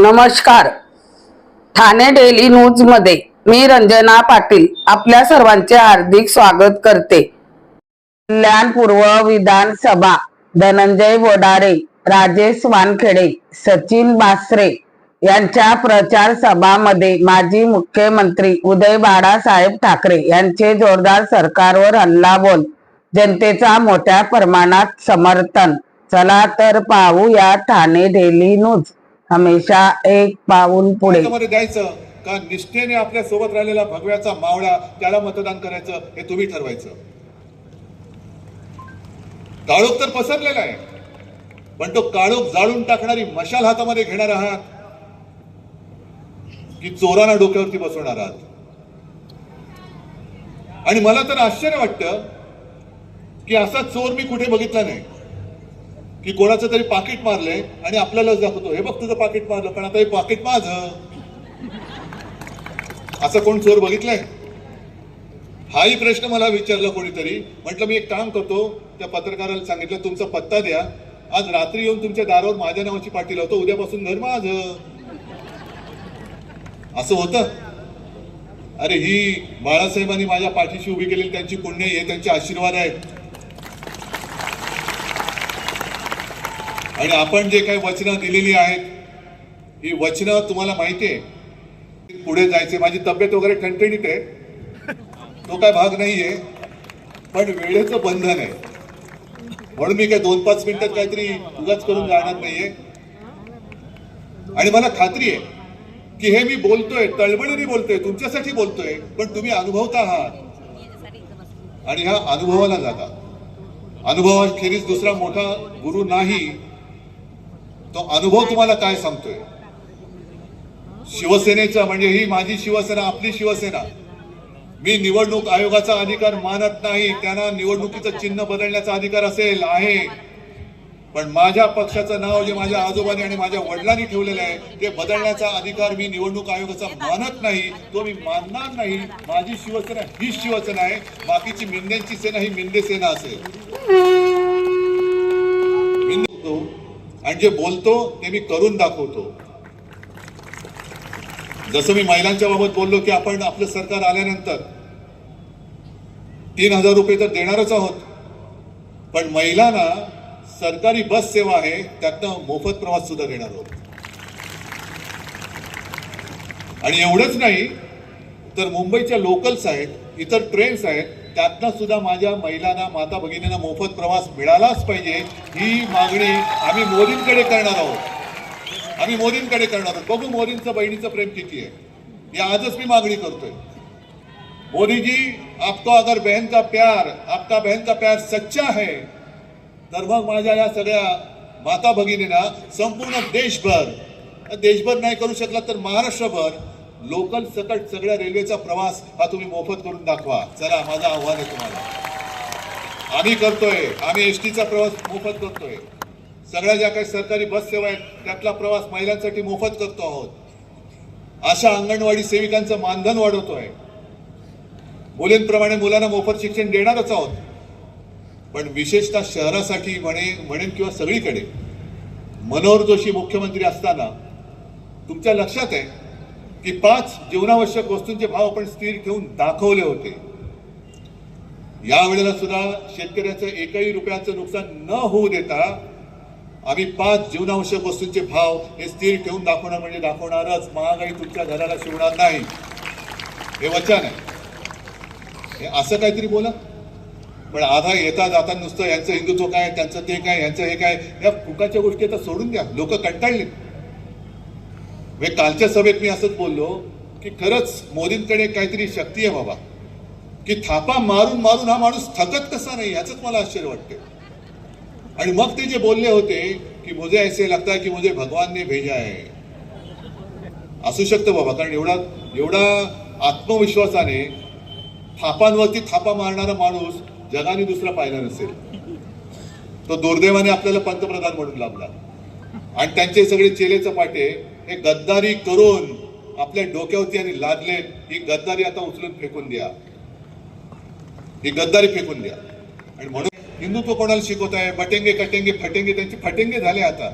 नमस्कार. ठाणे डेली न्यूजमध्ये मी रंजना पाटील आपल्या सर्वांचे हार्दिक स्वागत करते. कल्याण पूर्व विधानसभा धनंजय वडारे राजेश वानखेडे सचिन बासरे यांच्या प्रचार सभामध्ये माजी मुख्यमंत्री उदय बाळासाहेब ठाकरे यांचे जोरदार सरकारवर हल्लाबोल जनतेचा मोठ्या प्रमाणात समर्थन. चला तर पाहूया ठाणे डेली न्यूज. हमेशा एक पाऊल पुढे. मध्ये द्यायचं का निष्ठेने आपल्यासोबत राहिलेला भगव्याचा मावळा त्याला मतदान करायचं हे तुम्ही ठरवायचं. काळोख तर पसरलेला आहे. पण तो काळोख जाळून टाकणारी मशाल हातामध्ये घेणार आहात की चोरांना डोक्यावरती बसवणार आहात. आणि मला तर आश्चर्य वाटतं की असा चोर मी कुठे बघितला नाही. की कोणाचं तरी पाकिट मारलंय आणि आपल्यालाच दाखवतो. हे बघ तुझं पाकिट मारलं पण आता हे पाकिट माझं. असं कोण चोर बघितलंय? हाही प्रश्न मला विचारला कोणीतरी. म्हटलं मी एक काम करतो. त्या पत्रकाराला सांगितलं तुमचा पत्ता द्या. आज रात्री येऊन तुमच्या दारावर माझ्या नावाची पाठी लावतो. उद्यापासून घर माझं. असं होतं? अरे ही बाळासाहेबांनी माझ्या पाठीशी उभी केलेली त्यांची पुण्य आहे त्यांचे आशीर्वाद आहेत. आणि आपण जे काही वचनं दिलेली आहेत ही वचनं तुम्हाला माहिती आहे. पुढे जायचे माझी तब्येत वगैरे ठणठणीत आहे. तो काय भाग नाहीये पण वेळेचं बंधन आहे. म्हणून मी काय दोन पाच मिनिटात काहीतरी उगाच करून जाणार नाहीये. आणि मला खात्री आहे की हे मी बोलतोय तळमळीने बोलतोय तुमच्यासाठी बोलतोय पण तुम्ही अनुभवता आहात. आणि ह्या अनुभवाला जाता अनुभवाखेरीज दुसरा मोठा गुरु नाही तो अनुभव तुम्हाला काय सांगतोय? शिवसेनेचा म्हणजे ही माझी शिवसेना आपली शिवसेना. मी निवडणूक आयोगाचा अधिकार मानत नाही त्यांना निवडणुकीचं चिन्ह बदलण्याचा अधिकार असेल आहे. पण माझ्या पक्षाचं नाव जे माझ्या आजोबांनी आणि माझ्या वडिलांनी ठेवलेलं आहे ते बदलण्याचा अधिकार मी निवडणूक आयोगाचा मानत नाही तो मी मानणार नाही. माझी शिवसेना ही शिवसेना आहे बाकीची मिंदेची सेना ही मिंदे सेना असेल. आणि जे बोलतो ते मी करून दाखवतो. जसं मी महिलांच्या बाबत बोललो की आपण आपलं सरकार आल्यानंतर तीन हजार रुपये तर देणारच आहोत. पण महिलांना सरकारी बस सेवा आहे त्यातनं मोफत प्रवास सुद्धा देणार आहोत. आणि एवढंच नाही तर मुंबईच्या लोकल्स आहेत इतर ट्रेन्स आहेत त्यातनं सुद्धा माझ्या महिलांना माता भगिनींना मोफत प्रवास मिळालाच पाहिजे ही मागणी आम्ही मोदींकडे करणार आहोत. आम्ही मोदींकडे करणार आहोत. बघू मोदींचं बहिणीचं प्रेम किती आहे. या आजच मी मागणी करतोय. मोदी जी आपको अगर बहन का प्यार आपका बहन का प्यार सच्चा है तर मग माझ्या या सगळ्या माता भगिनींना संपूर्ण देशभर देशभर नाही करू शकला तर महाराष्ट्रभर लोकल सकट सगळ्या रेल्वेचा प्रवास हा तुम्ही मोफत करून दाखवा. चला माझं आव्हान आहे तुम्हाला. आम्ही करतोय. आम्ही एस टीचा प्रवास मोफत करतोय. सगळ्या ज्या काही सरकारी बस सेवा आहेत त्यातला प्रवास महिलांसाठी मोफत करतो आहोत. अशा अंगणवाडी सेविकांचं मानधन वाढवतोय. मुलींप्रमाणे मुलांना मोफत शिक्षण देणारच आहोत. पण विशेषतः शहरासाठी म्हणे म्हणेन किंवा सगळीकडे मनोहर जोशी मुख्यमंत्री असताना तुमच्या लक्षात आहे की पाच जीवनावश्यक वस्तूंचे भाव आपण स्थिर ठेवून दाखवले होते. या वेळेला सुद्धा शेतकऱ्याचं एकही रुपयाचं नुकसान न होऊ देता आम्ही पाच जीवनावश्यक वस्तूंचे भाव हे स्थिर ठेवून दाखवणार म्हणजे दाखवणारच. महागाई तुमच्या घराला शिवणार नाही. हे वचन आहे. हे असं काहीतरी बोला. पण आधा येता जाता नुसतं यांचं हिंदुत्व काय त्यांचं ते काय यांचं हे काय या फुकाच्या गोष्टी आता सोडून द्या. लोक कंटाळले. म्हणजे कालच्या सभेत मी असंच बोललो की खरंच मोदींकडे काहीतरी शक्ती आहे बाबा. की थापा मारून मारून हा माणूस थकत कसा नाही याच मला आश्चर्य वाटते आणि मग ते जे बोलले होते की मुझे ऐसे लगता की मुझे भगवानने भेजा आहे असू शकतं बाबा कारण एवढा एवढा आत्मविश्वासाने थापांवरती थापा मारणारा माणूस जगाने दुसरा पाहिला नसेल. तो दुर्दैवाने आपल्याला पंतप्रधान म्हणून लाभला. आणि त्यांचे सगळे चेले चपाटे हे गद्दारी करून आपल्या डोक्यावरती आणि लादले ही गद्दारी आता उचलून फेकून द्या. ही गद्दारी फेकून द्या. आणि म्हणून हिंदुत्व कोणाला शिकवत आहे? बटेंगे कटेंगे फटेंगे त्यांचे फटेंगे झाले आता.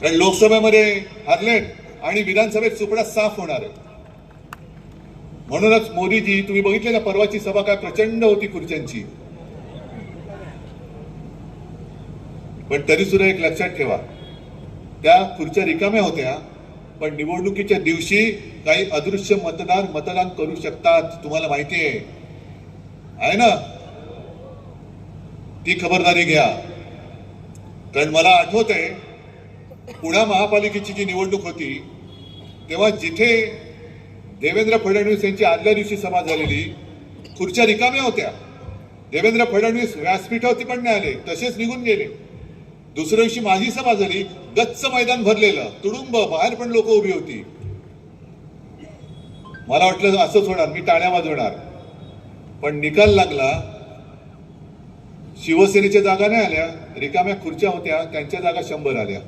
कारण लोकसभेमध्ये हरले आणि विधानसभेत सुपडा साफ होणार आहे. म्हणूनच मोदीजी तुम्ही बघितले ना परवाची सभा काय प्रचंड होती खुर्च्यांची. पण तरी सुद्धा एक लक्षात ठेवा. त्या खुर्च्या रिकाम्या होत्या पण निवडणुकीच्या दिवशी काही अदृश्य मतदार मतदान करू शकतात तुम्हाला माहिती आहे. आहे ना? ती खबरदारी घ्या. कारण मला आठवत आहे पुणा महापालिकेची जी निवडणूक होती तेव्हा जिथे देवेंद्र फडणवीस यांची आदल्या दिवशी सभा झालेली खुर्च्या रिकाम्या होत्या. देवेंद्र फडणवीस व्यासपीठावरती पण नाही आले तसेच निघून गेले. दुसऱ्या दिवशी माझी सभा झाली गच्च मैदान भरलेलं तुडुंब बाहेर पण लोक उभी होती. मला वाटलं असंच होणार मी टाळ्या वाजवणार. पण निकाल लागला. शिवसेनेच्या जागा नाही आल्या रिकाम्या खुर्च्या होत्या त्यांच्या जागा शंभर आल्या.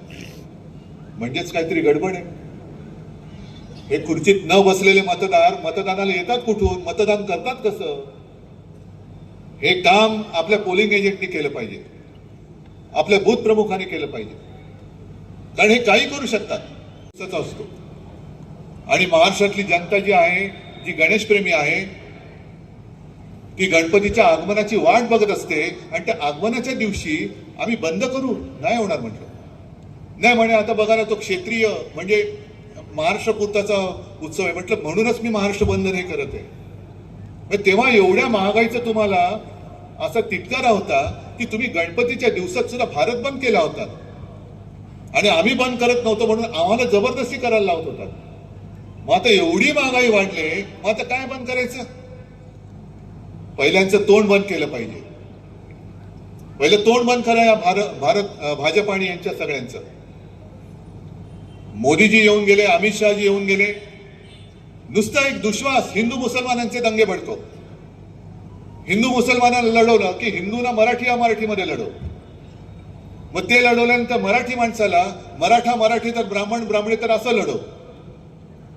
म्हणजेच काहीतरी गडबड आहे. हे खुर्चीत न बसलेले मतदार मतदानाला येतात कुठून मतदान करतात कसं? हे काम आपल्या पोलिंग एजंटनी केलं पाहिजे. आपल्या बूथ प्रमुखाने केलं पाहिजे. कारण हे काही करू शकतात. असतो. आणि महाराष्ट्रातली जनता जी आहे जी गणेशप्रेमी आहे ती गणपतीच्या आगमनाची वाट बघत असते आणि त्या आगमनाच्या दिवशी आम्ही बंद करू नाही होणार म्हटलं. नाही म्हणे आता बघा ना तो क्षेत्रीय म्हणजे महाराष्ट्र पुरताचा उत्सव आहे. म्हटलं म्हणूनच मी महाराष्ट्र बंद नाही करत आहे. तेव्हा एवढ्या महागाईचं तुम्हाला असा तिटकारा होता की तुम्ही गणपतीच्या दिवसात सुद्धा भारत बंद केला होता. आणि आम्ही बंद करत नव्हतो म्हणून आम्हाला जबरदस्ती करायला लावत होतात मग आता एवढी महागाई वाढले मग आता काय बंद करायचं? पहिल्यांचं तोंड बंद केलं पाहिजे. पहिलं तोंड बंद करा या भारत भारत भाजप आणि यांच्या सगळ्यांचं. मोदीजी येऊन गेले अमित शहाजी येऊन गेले. नुसता एक दुश्वास हिंदू मुसलमानांचे दंगे भडतो हिंदू मुसलमानांना लढवलं की हिंदूंना मराठी या मराठीमध्ये लढव. मग ते लढवल्यानंतर मराठी माणसाला मराठा मराठी तर ब्राह्मण ब्राह्मणी तर असं लढव.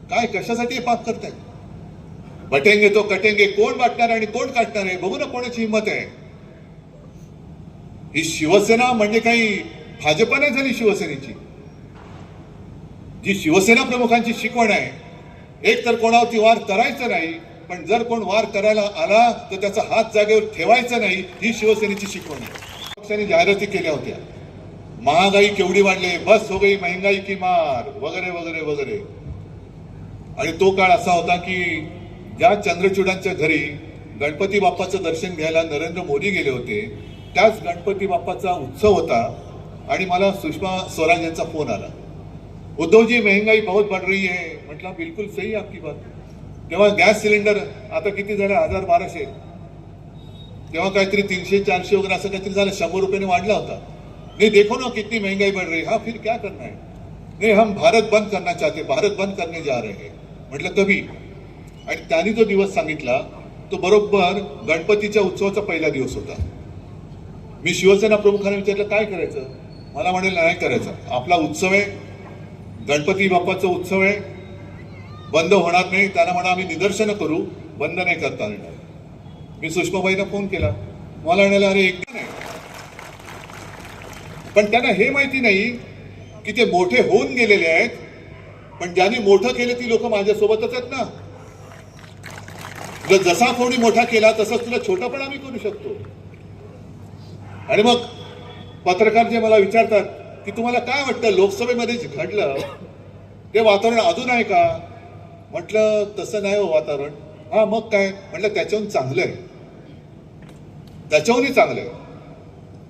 काय कशासाठी हे पाप करताय बटेंगे तो कटेंगे कोण वाटणार आणि कोण काटणार आहे बघू ना कोणाची हिंमत आहे. ही शिवसेना म्हणजे काही भाजपा नाही झाली शिवसेनेची. जी शिवसेना प्रमुखांची शिकवण आहे एक तर कोणावरती वार करायचं नाही पण जर कोण वार करायला आला तर त्याचा हात जागेवर ठेवायचा नाही ही शिवसेनेची शिकवण आहे. पक्षाने जाहिराती केल्या होत्या. महागाई केवढी वाढले बस हो गई महंगाई की मार? वगैरे वगैरे वगैरे. आणि तो काळ असा होता की ज्या चंद्रचूडांच्या घरी गणपती बाप्पाचं दर्शन घ्यायला नरेंद्र मोदी गेले होते त्याच गणपती बाप्पाचा उत्सव होता आणि मला सुषमा स्वराज यांचा फोन आला. उद्धव जी महंगाई बहुत बढ़ रही है. म्हटलं बिलकुल सही आपकी बात. तेव्हा गॅस सिलेंडर आता किती झालं? हजार बाराशे. तेव्हा काहीतरी तीनशे चारशे वगैरे असं काहीतरी झालं. शंभर रुपयाने वाढला होता. नहीं देखो ना कितनी महंगाई बढ़ रही है. हाँ फिर क्या करना है? नहीं हम भारत बंद करना चाहते भारत बंद करने जा रहे हैं. म्हटलं कभी आणि त्यांनी जो दिवस सांगितला तो बरोबर गणपतीच्या उत्सवाचा पहिला दिवस होता. मी शिवसेना प्रमुखांना विचारलं काय करायचं? मला म्हणेल नाही करायचं. आपला उत्सव आहे. गणपती बाप्पाचा उत्सव आहे. बंद होणार नाही त्यांना म्हणा आम्ही निदर्शनं करू बंद नाही करता येणार. मी सुषमाबाईंना फोन केला. मला म्हणाला अरे एक नाही. पण त्यांना हे माहिती नाही की ते मोठे होऊन गेलेले आहेत पण ज्यांनी मोठं केलं ती लोक माझ्यासोबतच आहेत ना. तुला जसा कोणी मोठा केला तसंच तुला छोटा पण आम्ही करू शकतो. आणि मग पत्रकार जे मला विचारतात की तुम्हाला काय वाटतं लोकसभेमध्ये घडलं ते वातावरण अजून आहे का? म्हटलं तसं नाही हो वातावरण. हा मग काय? म्हटलं त्याच्याहून चांगलं आहे. त्याच्याहूनही चांगलं आहे.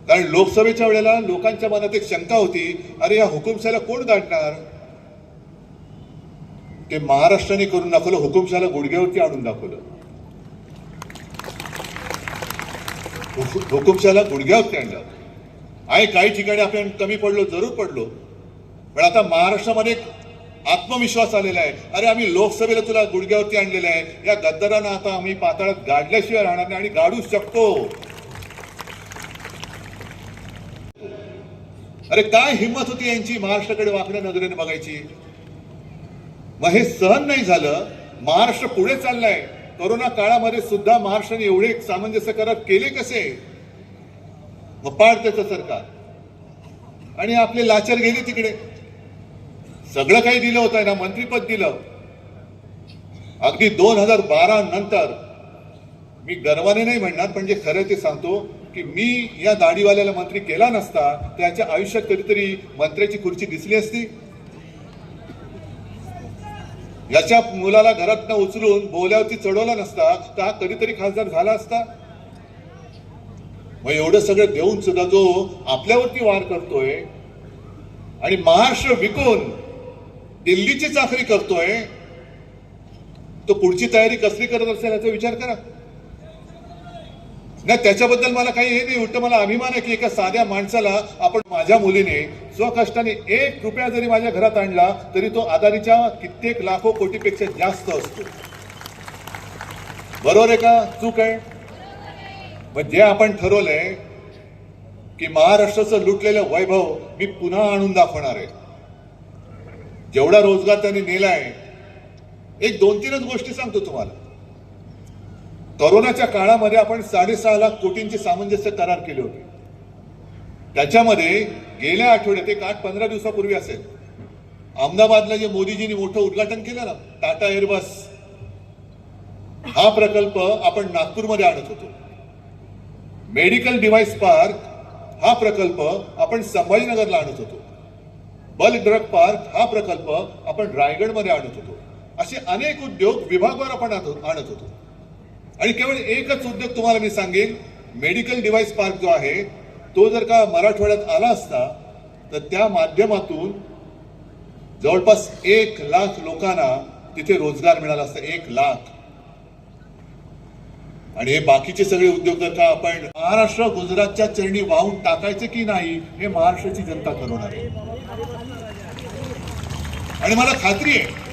कारण लोकसभेच्या वेळेला लोकांच्या मनात एक शंका होती अरे या हुकुमशाला कोण गाठणार? ते महाराष्ट्राने करून दाखवलं हुकुमशाला गुडघ्यावरती आणून दाखवलं. हुकुमशाला गुडघ्यावरती आणलं. आहे काही ठिकाणी आपण कमी पडलो जरूर पडलो. पण आता महाराष्ट्रामध्ये एक आत्मविश्वास आलेला आहे. अरे आम्ही लोकसभेला तुला गुडघ्यावरती आणलेलं आहे. या गद्दारांना आता आम्ही पाताळात गाडल्याशिवाय राहणार नाही आणि गाडू शकतो. अरे काय हिंमत होती यांची महाराष्ट्राकडे वाकड्या नजरेने बघायची? मग हे सहन नाही झालं. महाराष्ट्र पुढे चाललाय. कोरोना काळामध्ये सुद्धा महाराष्ट्राने एवढे सामंजस्य करार केले कसे? मग पाड त्याचं सरकार. आणि आपले लाचार गेले तिकडे. सगळं काही दिलं होतं ना मंत्रीपद दिलं. अगदी दोन हजार बारा नंतर मी गर्वाने नाही म्हणणार पण जे खरं ते सांगतो की मी या दाढीवाल्याला मंत्री केला नसता त्याच्या आयुष्यात कधीतरी मंत्र्याची खुर्ची दिसली असती. याच्या मुलाला घरात उचलून बोल्यावरती चढवला नसता तर हा कधीतरी खासदार झाला असता. मग एवढं सगळं देऊन सुद्धा जो आपल्यावरती वार करतोय आणि महाराष्ट्र विकून दिल्लीची चाकरी करतोय तो पुढची तयारी कसली करत असेल याचा विचार करा. नाही त्याच्याबद्दल मला काही हे नाही उलट मला अभिमान आहे की एका साध्या माणसाला आपण माझ्या मुलीने स्वकष्टाने एक रुपया जरी माझ्या घरात आणला तरी तो आदानीच्या कित्येक लाखो कोटीपेक्षा जास्त असतो. बरोबर आहे का? चूक आहे? पण जे आपण ठरवलंय की महाराष्ट्राचं लुटलेलं वैभव मी पुन्हा आणून दाखवणार आहे. जेवढा रोजगार त्यांनी नेलाय एक दोन तीनच गोष्टी सांगतो तुम्हाला. करोनाच्या काळामध्ये आपण साडेसहा लाख कोटींचे सामंजस्य करार केले होते. त्याच्यामध्ये गेल्या आठवड्यात एक आठ पंधरा दिवसापूर्वी असेल अहमदाबादला जे मोदीजींनी मोठं उद्घाटन केलं ना टाटा एअरबस हा प्रकल्प आपण नागपूरमध्ये आणत होतो. मेडिकल डिव्हाइस पार्क हा प्रकल्प आपण संभाजीनगरला आणत होतो. बल ड्रग पार्क हा प्रकल्प आपण रायगडमध्ये आणत होतो. असे अनेक उद्योग विभागवर आपण आणत आणत होतो. आणि केवळ एकच उद्योग तुम्हाला मी सांगेन मेडिकल डिव्हाइस पार्क जो आहे तो जर का मराठवाड्यात आला असता तर त्या माध्यमातून जवळपास एक लाख लोकांना तिथे रोजगार मिळाला असता एक लाख. आणि हे बाकीचे सगळे उद्योग जर का आपण महाराष्ट्र गुजरातच्या चरणी वाहून टाकायचे की नाही हे महाराष्ट्राची जनता ठरवणार आहे. आणि मला खात्री आहे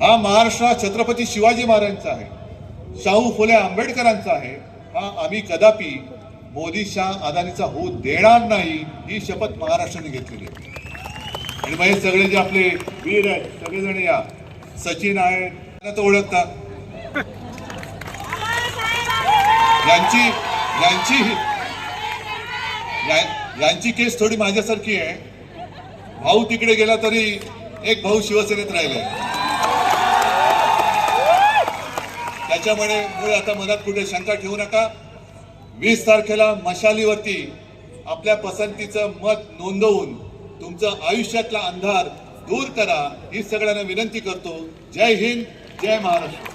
हा महाराष्ट्र छत्रपती शिवाजी महाराजांचा आहे शाहू फुले आंबेडकरांचा आहे हा आम्ही कदापि मोदी शाह अदानीचा होऊ देणार नाही ही शपथ महाराष्ट्राने घेतलेली आहे. आणि मग हे सगळे जे आपले वीर आहेत सगळेजण या. सचिन आहेत त्यांना तर ओळखता. यांची यांची यांची केस थोडी माझ्यासारखी आहे. भाऊ तिकडे गेला तरी एक भाऊ शिवसेनेत राहिले. त्याच्यामुळे मुळे आता मनात कुठे शंका ठेवू नका. वीस तारखेला मशालीवरती आपल्या पसंतीचं मत नोंदवून तुमचं आयुष्यातला अंधार दूर करा ही सगळ्यांना विनंती करतो. जय हिंद जय महाराष्ट्र.